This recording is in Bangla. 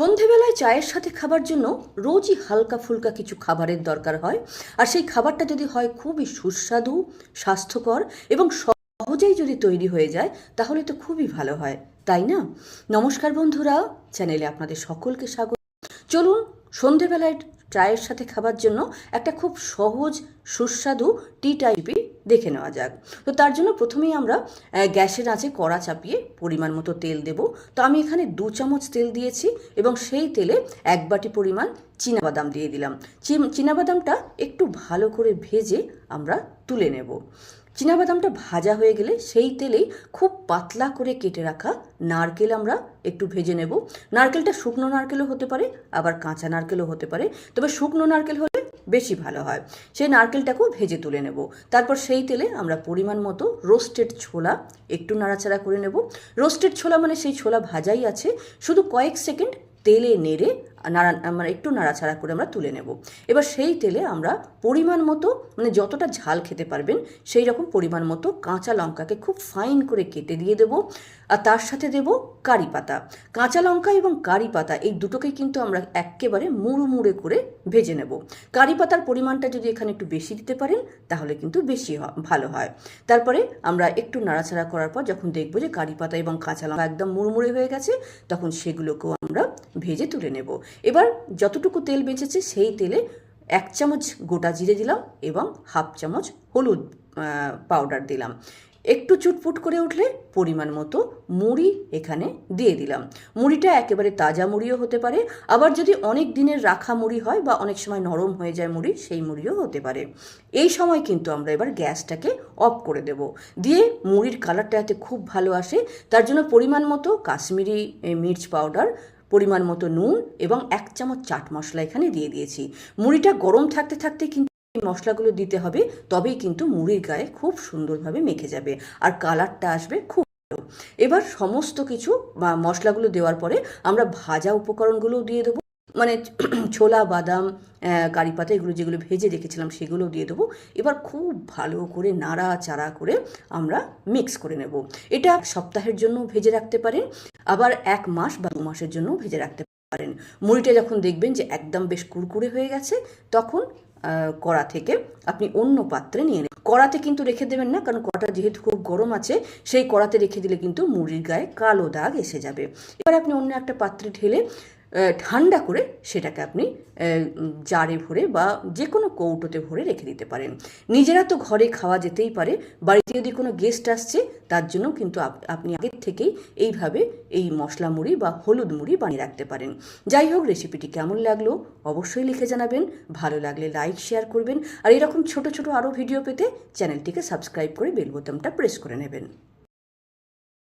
সন্ধেবেলায় চায়ের সাথে খাবার জন্য রোজই হালকা ফুলকা কিছু খাবারের দরকার হয়। আর সেই খাবারটা যদি হয় খুবই সুস্বাদু, স্বাস্থ্যকর এবং সহজেই যদি তৈরি হয়ে যায়, তাহলে তো খুবই ভালো হয়, তাই না? নমস্কার বন্ধুরা, চ্যানেলে আপনাদের সকলকে স্বাগত। চলুন সন্ধেবেলায় চায়ের সাথে খাবার জন্য একটা খুব সহজ, সুস্বাদু টি টাইপই দেখে নেওয়া যাক। তো তার জন্য প্রথমেই আমরা গ্যাসের আঁচে কড়া চাপিয়ে পরিমাণ মতো তেল দেব। তো আমি এখানে দু চামচ তেল দিয়েছি এবং সেই তেলে এক বাটি পরিমাণ বাদাম দিয়ে দিলাম। চীনাবাদামটা একটু ভালো করে ভেজে আমরা তুলে নেব। চীনাবাদামটা ভাজা হয়ে গেলে সেই তেলেই খুব পাতলা করে কেটে রাখা নারকেল আমরা একটু ভেজে নেব। নারকেলটা শুকনো নারকেলও হতে পারে, আবার কাঁচা নারকেলও হতে পারে। তবে শুকনো নারকেল বেশি ভালো হয়। সেই নারকেলটাকেও ভেজে তুলে নেব। তারপর সেই তেলে আমরা পরিমাণ মতো রোস্টেড ছোলা একটু নাড়াচাড়া করে নেব। রোস্টেড ছোলা মানে সেই ছোলা ভাজাই আছে। শুধু কয়েক সেকেন্ড তেলে নেড়ে নাড়া মানে একটু নাড়াচাড়া করে আমরা তুলে নেব। এবার সেই তেলে আমরা পরিমাণ মতো মানে যতটা ঝাল খেতে পারবেন, সেই রকম পরিমাণ মতো কাঁচা লঙ্কাকে খুব ফাইন করে কেটে দিয়ে দেব। আর তার সাথে দেব কারি পাতা। কাঁচা লঙ্কা এবং কারি পাতা, এই দুটোকেই কিন্তু আমরা একেবারে মুড়ো মুড়ে করে ভেজে নেব। কারি পাতার পরিমাণটা যদি এখানে একটু বেশি দিতে পারেন, তাহলে কিন্তু বেশি ভালো হয়। তারপরে আমরা একটু নাড়াচাড়া করার পর যখন দেখব যে কারি পাতা এবং কাঁচা লঙ্কা একদম মুড়মুড়ে হয়ে গেছে, তখন সেগুলোকেও আমরা ভেজে তুলে নেব। এবার যতটুকু তেল বেঁচেছে সেই তেলে এক চামচ গোটা জিরে দিলাম এবং হাফ চামচ হলুদ পাউডার দিলাম। একটু চুটপুট করে উঠলে পরিমাণ মতো মুড়ি এখানে দিয়ে দিলাম। মুড়িটা একেবারে তাজা মুড়িও হতে পারে। আবার যদি অনেক দিনের রাখা মুড়ি হয় বা অনেক সময় নরম হয়ে যায় মুড়ি, সেই মুড়িও হতে পারে। এই সময় কিন্তু আমরা এবার গ্যাসটাকে অফ করে দেব। দিয়ে মুড়ির কালারটা যাতে খুব ভালো আসে, তার জন্য পরিমাণ মতো কাশ্মীরি মির্চ পাউডার পরিমাণ মতো নুন এবং এক চামচ চাট মশলা এখানে দিয়ে দিয়েছি। মুড়িটা গরম থাকতে থাকতে কিন্তু মশলাগুলো দিতে হবে, তবেই কিন্তু মুড়ির গায়ে খুব সুন্দরভাবে মেখে যাবে আর কালারটা আসবে খুব ভালো। এবার সমস্ত কিছু মশলাগুলো দেওয়ার পরে আমরা ভাজা উপকরণগুলোও দিয়ে দেবো। মানে ছোলা, বাদাম কারি পাতা এগুলো যেগুলো ভেজে রেখেছিলাম সেগুলো দিয়ে দেবো। এবার খুব ভালো করে নাড়া চাড়া করে আমরা মিক্স করে নেব। এটা সপ্তাহের জন্য ভেজে রাখতে পারেন, আবার এক মাস বা দু মাসের জন্য ভেজে রাখতে পারেন। মুড়িটা যখন দেখবেন যে একদম বেশ কুরকুরে হয়ে গেছে, তখন কড়া থেকে আপনি অন্য পাত্রে নিয়ে নেবেন। কড়াতে কিন্তু রেখে দেবেন না, কারণ কড়াটা যেহেতু খুব গরম আছে, সেই কড়াতে রেখে দিলে কিন্তু মুড়ির গায়ে কালো দাগ এসে যাবে। এবার আপনি অন্য একটা পাত্রে ঢেলে ঠান্ডা করে সেটাকে আপনি জারে ভরে বা যে কোনো কৌটোতে ভরে রেখে দিতে পারেন। নিজেরা তো ঘরে খাওয়া যেতেই পারে, বাড়িতে যদি কোনো গেস্ট আসছে, তার জন্য কিন্তু আপ- আপনি আগের থেকেই এইভাবে এই মশলা মুড়ি বা হলুদ মুড়ি বানিয়ে রাখতে পারেন। যাই হোক রেসিপিটি কেমন লাগল অবশ্যই লিখে জানাবেন। ভালো লাগলে লাইক শেয়ার করবেন। আর এরকম ছোট ছোট আরও ভিডিও পেতে চ্যানেলটিকে সাবস্ক্রাইব করে বেল বোতামটা প্রেস করে নেবেন।